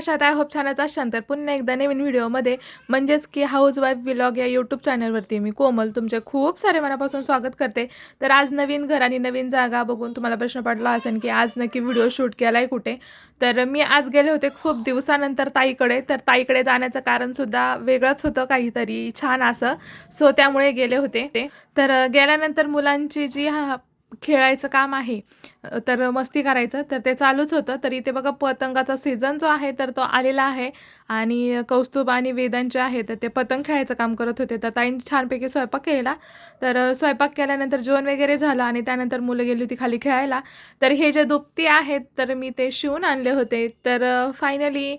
कशात आहे? होप छानच असाल तर पुन्हा एकदा नवीन व्हिडिओमध्ये म्हणजेच की हाऊस वाईफ विलॉग या यूट्यूब चॅनलवरती मी कोमल तुमचे खूप सारे मनापासून स्वागत करते. तर आज नवीन घर आणि नवीन जागा बघून तुम्हाला प्रश्न पडला असेल की आज नक्की व्हिडिओ शूट केला आहे कुठे? तर मी आज गेले होते खूप दिवसानंतर ताईकडे. तर ताईकडे जाण्याचं कारणसुद्धा वेगळंच होतं काहीतरी छान असं. सो त्यामुळे गेले होते. ते तर गेल्यानंतर मुलांची जी हा खेळायचं काम आहे तर मस्ती करायचं तर ते चालूच होतं. तर इथे बघा पतंगाचा सीझन जो आहे तर तो आलेला आहे. आणि कौस्तुभ आणि वेदांचे आहे तर ते पतंग खेळायचं काम करत होते. तर ताईंनी छानपैकी स्वयंपाक केलेला. तर स्वयंपाक केल्यानंतर जेवण वगैरे झालं आणि त्यानंतर मुलं गेली होती खाली खेळायला. तर हे जे दुपती आहेत तर मी ते शिवून आणले होते. तर फायनली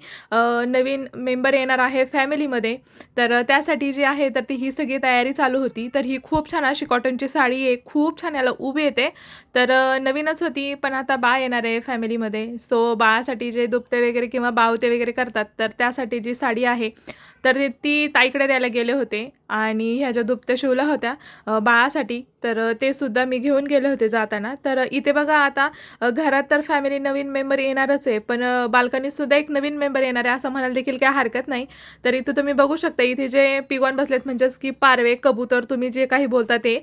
नवीन मेंबर येणार आहे फॅमिलीमध्ये तर त्यासाठी जी आहे तर ती ही सगळी तयारी चालू होती. तर ही खूप छान अशी कॉटनची साडी आहे. खूप छान याला उभी येते. तर नवीनच होती पण आता बाळ येणार आहे फॅमिलीमध्ये. सो बाळासाठी जे दुपते वगैरे किंवा बावते वगैरे करतात तर त्यासाठी जी साडी आहे तर ती ताईकडे द्यायला गेले होते आणि ह्या ज्या दुपत्या शिवल्या होत्या बाळासाठी तर ते सुद्धा मी घेऊन गेले होते जाताना. तर इथे बघा आता घरात तर फॅमिली नवीन मेंबर येणारच आहे पण बाल्कनीतसुद्धा एक नवीन मेंबर येणार आहे असं म्हणायला देखील काय हरकत नाही. तर इथं तुम्ही बघू शकता इथे जे पिगॉन बसलेत म्हणजेच की पारवे कबूतर तुम्ही जे काही बोलता ते.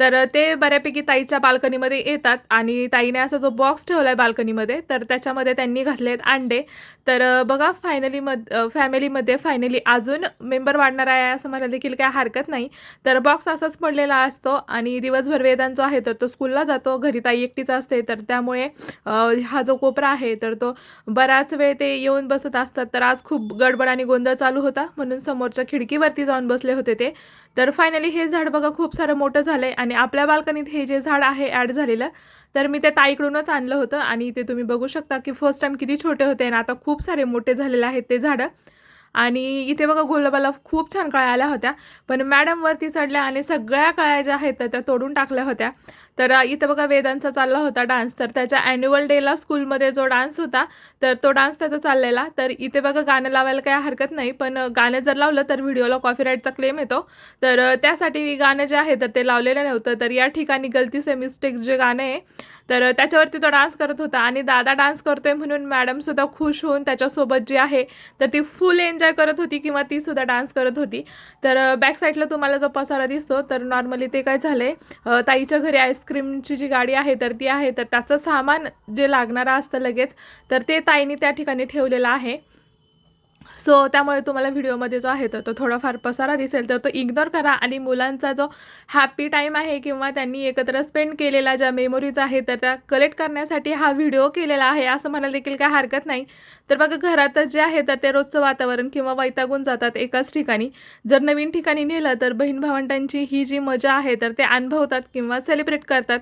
तर ते बऱ्यापैकी ताईच्या बाल्कनीमध्ये येतात आणि ताईने असा जो बॉक्स ठेवला आहे बाल्कनीमध्ये तर त्याच्यामध्ये त्यांनी घातले आहेत अंडे. तर बघा फायनली मध फॅमिलीमध्ये फायनली अजून मेंबर वाढणार आहे असं मला देखील काय हरकत नाही. तर बॉक्स असाच पडलेला असतो आणि दिवसभर वेदांचा जो आहे तर तो स्कूलला जातो. घरी ताई एकटीच असते तर त्यामुळे हा जो कोपरा आहे तर तो बराच वेळ ते येऊन बसत असतात. तर आज खूप गडबड आणि गोंधळ चालू होता. म्हणून समोरच्या खिडकीवरती जाऊन बसले होते ते. तर फायनली हे झाड बघा खूप सारं मोठं झालं आहे आणि आपल्या बाल्कनीत हे जे झाड आहे ॲड झालेलं तर मी ते ताईकडूनच आणलं होतं. आणि ते तुम्ही बघू शकता की फर्स्ट टाईम किती छोटे होते आणि आता खूप सारे मोठे झालेले आहेत ते झाडं. आणि इथे बघा गुलाबाला खूप छान कळ्या आल्या होत्या. पण मॅडम वरती चढल्या आणि सगळ्या कळ्या ज्या आहेत तर त्या तोडून टाकल्या होत्या. तर इथे इथं बघा वेदांचा चालला होता डान्स तर त्याच्या ॲन्युअल डेला स्कूलमध्ये जो डान्स होता तर तो डान्स त्याचा चाललेला. तर इथे बघा गाणं लावायला काही हरकत नाही पण गाणं जर लावलं तर व्हिडिओला कॉपीराईटचा क्लेम येतो. तर त्यासाठी गाणं जे आहे तर ते लावलेलं नव्हतं. तर या ठिकाणी गलती से जे गाणं आहे तर त्याच्यावरती तो डान्स करत होता आणि दादा डान्स करतोय म्हणून मॅडमसुद्धा खुश होऊन त्याच्यासोबत जी आहे तर ती फुल एन्जॉय करत होती किंवा ती सुद्धा डान्स करत होती. तर बॅक साईडला तुम्हाला जो पसारा दिसतो तर नॉर्मली ते काय झालं आहे ताईच्या घरी आईस्क्रीमची जी गाडी आहे तर ती आहे तर त्याचं सामान जे लागणारं असतं लगेच तर ते ताईने त्या ठिकाणी ठेवलेलं आहे. सो त्यामुळे तुम्हाला व्हिडिओमध्ये जो आहे तर तो थोडाफार पसारा दिसेल. तर तो इग्नोर करा आणि मुलांचा जो हॅपी टाईम आहे किंवा त्यांनी एकत्र स्पेंड केलेला ज्या मेमोरीज आहे तर त्या कलेक्ट करण्यासाठी हा व्हिडिओ केलेला आहे असं म्हणायला देखील काय हरकत नाही. तर बघा घरातच जे आहे तर ते रोजचं वातावरण किंवा वैतागून जातात एकाच ठिकाणी. जर नवीन ठिकाणी नेलं तर बहीण भावंडांची ही जी मजा आहे तर ते अनुभवतात किंवा सेलिब्रेट करतात.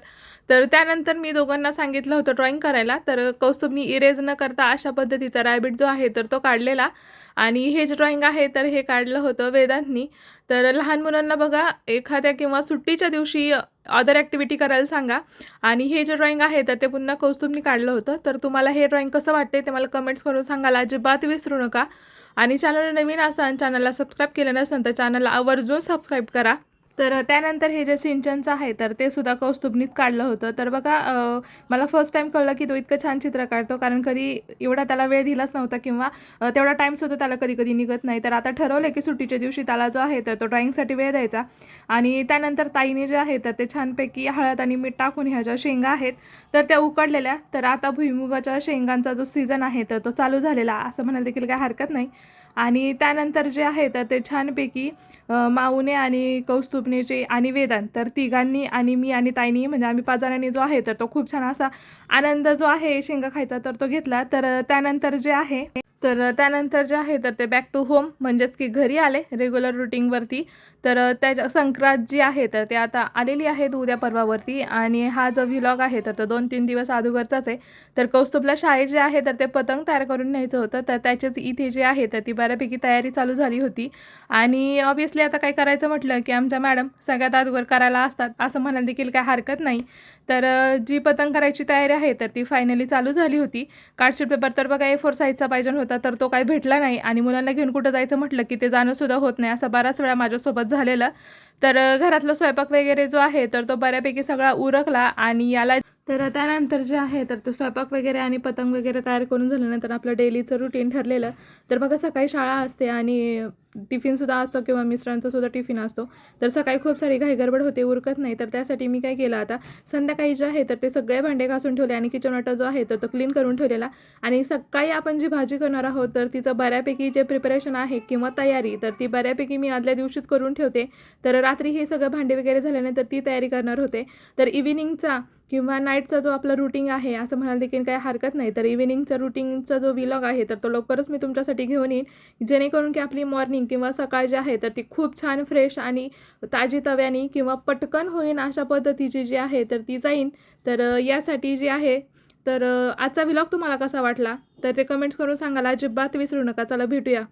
तर त्यानंतर मी दोघांना सांगितलं होतं ड्रॉईंग करायला. तर कौस्तुभनी इरेज न करता अशा पद्धतीचा रॅबिट जो आहे तर तो काढलेला. आणि हे जे ड्रॉईंग आहे तर हे काढलं होतं वेदांतनी. तर लहान मुलांना बघा एखाद्या किंवा सुट्टीच्या दिवशी अदर ॲक्टिव्हिटी करायला सांगा. आणि हे जे ड्रॉईंग आहे तर ते पुन्हा कौस्तुभनी काढलं होतं. तर तुम्हाला हे ड्रॉईंग कसं वाटते ते मला कमेंट्स करून सांगायला अजिबात विसरू नका. आणि चॅनल नवीन असाल चॅनलला सबस्क्राईब केलं नसेल तर चॅनलला आवर्जून सबस्क्राईब करा. तर त्यानंतर हे जे सिंचनचं आहे तर ते सुद्धा कौस्तुभनीत काढलं होतं. तर बघा मला फर्स्ट टाईम कळलं की तो इतकं छान चित्र काढतो कारण कधी एवढा त्याला वेळ दिलाच नव्हता किंवा तेवढा टाईमसुद्धा त्याला कधी कधी निघत नाही. तर आता ठरवलं की सुट्टीच्या दिवशी त्याला जो आहे तर तो ड्रॉइंगसाठी वेळ द्यायचा. आणि त्यानंतर ताईने जे आहे तर ते छानपैकी हळद आणि मीठ टाकून ह्या ज्या शेंगा आहेत तर त्या उकडलेल्या. तर आता भुईमुगाच्या शेंगांचा जो सीझन आहे तर तो चालू झालेला. असं म्हणायला देखील काही हरकत नाही. आणि त्यानंतर जे आहे तर ते छानपैकी माऊने आणि कौस्तुभनेचे आणि वेदांत तर तिघांनी आणि मी आणि ताईनी म्हणजे आम्ही पाच जणांनी जो आहे तर तो खूप छान असा आनंद जो आहे शेंगा खायचा तर तो घेतला. तर त्यानंतर जे आहे तर त्यानंतर जे आहे तर ते बॅक टू होम म्हणजेच की घरी आले रेग्युलर रुटीनवरती तर त्या संक्रांत जी आहे तर ते आता आलेली आहेत उद्या परवावरती. आणि हा जो व्हिलॉग आहे तर तो दोन तीन दिवस अगोदरचाच आहे. तर कौस्तुभला शाळेत जे आहे तर ते पतंग तयार करून न्यायचं होतं. तर त्याचीच इथे जे आहे तर ती बऱ्यापैकी तयारी चालू झाली होती. आणि ऑब्विसली आता काय करायचं म्हटलं की आमच्या मॅडम सगळ्यात अगोदर करायला असतात. असं म्हणायला देखील काय हरकत नाही. तर जी पतंग करायची तयारी आहे तर ती फायनली चालू झाली होती. कार्डशीट पेपर तर बघा ए फोर साईजचा पाहिजे होता. तर तो काही भेटला नाही. आणि मुलांना घेऊन कुठं जायचं म्हटलं की ते जाणंसुद्धा होत नाही. असं बराच वेळा माझ्यासोबत झालेलं. तर घरातला स्वयंपाक वगैरे जो आहे तर तो बऱ्यापैकी सगळा उरकला आणि याला तर त्यानंतर जे आहे तर तो स्वयंपाक वगैरे आणि पतंग वगैरे तयार करून झाल्यानंतर आपलं डेलीचं रुटीन ठरलेलं. तर बघा सकाळी शाळा असते आणि टिफिनसुद्धा असतो किंवा मिस्टरांचा सुद्धा टिफिन असतो. तर सकाळी खूप सारी घाई गडबड होते उरकत नाही. तर त्यासाठी मी काय केलं आता संध्याकाळी जे आहे तर ते सगळे भांडे घासून ठेवले आणि किचन वाटा जो आहे तर तो क्लीन करून ठेवलेला. आणि सकाळी आपण जी भाजी करणार आहोत तर तिचं बऱ्यापैकी जे प्रिपरेशन आहे किंवा तयारी तर ती बऱ्यापैकी मी आदल्या दिवशीच करून ठेवते. तर रात्री हे सगळं भांडे वगैरे झाल्यानंतर ती तयारी करणार होते. तर इव्हिनिंगचा किंवा नाईटचा जो आपला रुटीन आहे असं म्हणाल देखील काही हरकत नाही. तर इव्हिनिंगचा रुटीनचा जो विलॉग आहे तर तो लवकरच मी तुमच्यासाठी घेऊन येईन. जेणेकरून की आपली मॉर्निंग किंवा सकाळ जी आहे तर ती खूप छान फ्रेश आणि ताजी तव्यानी किंवा पटकन होईन अशा पद्धतीची जी आहे तर ती जाईन. तर यासाठी जी आहे तर आजचा व्लॉग तुम्हाला कसा वाटला? तर ते कमेंट्स करून सांगायला अजिबात विसरू नका. चला भेटूया.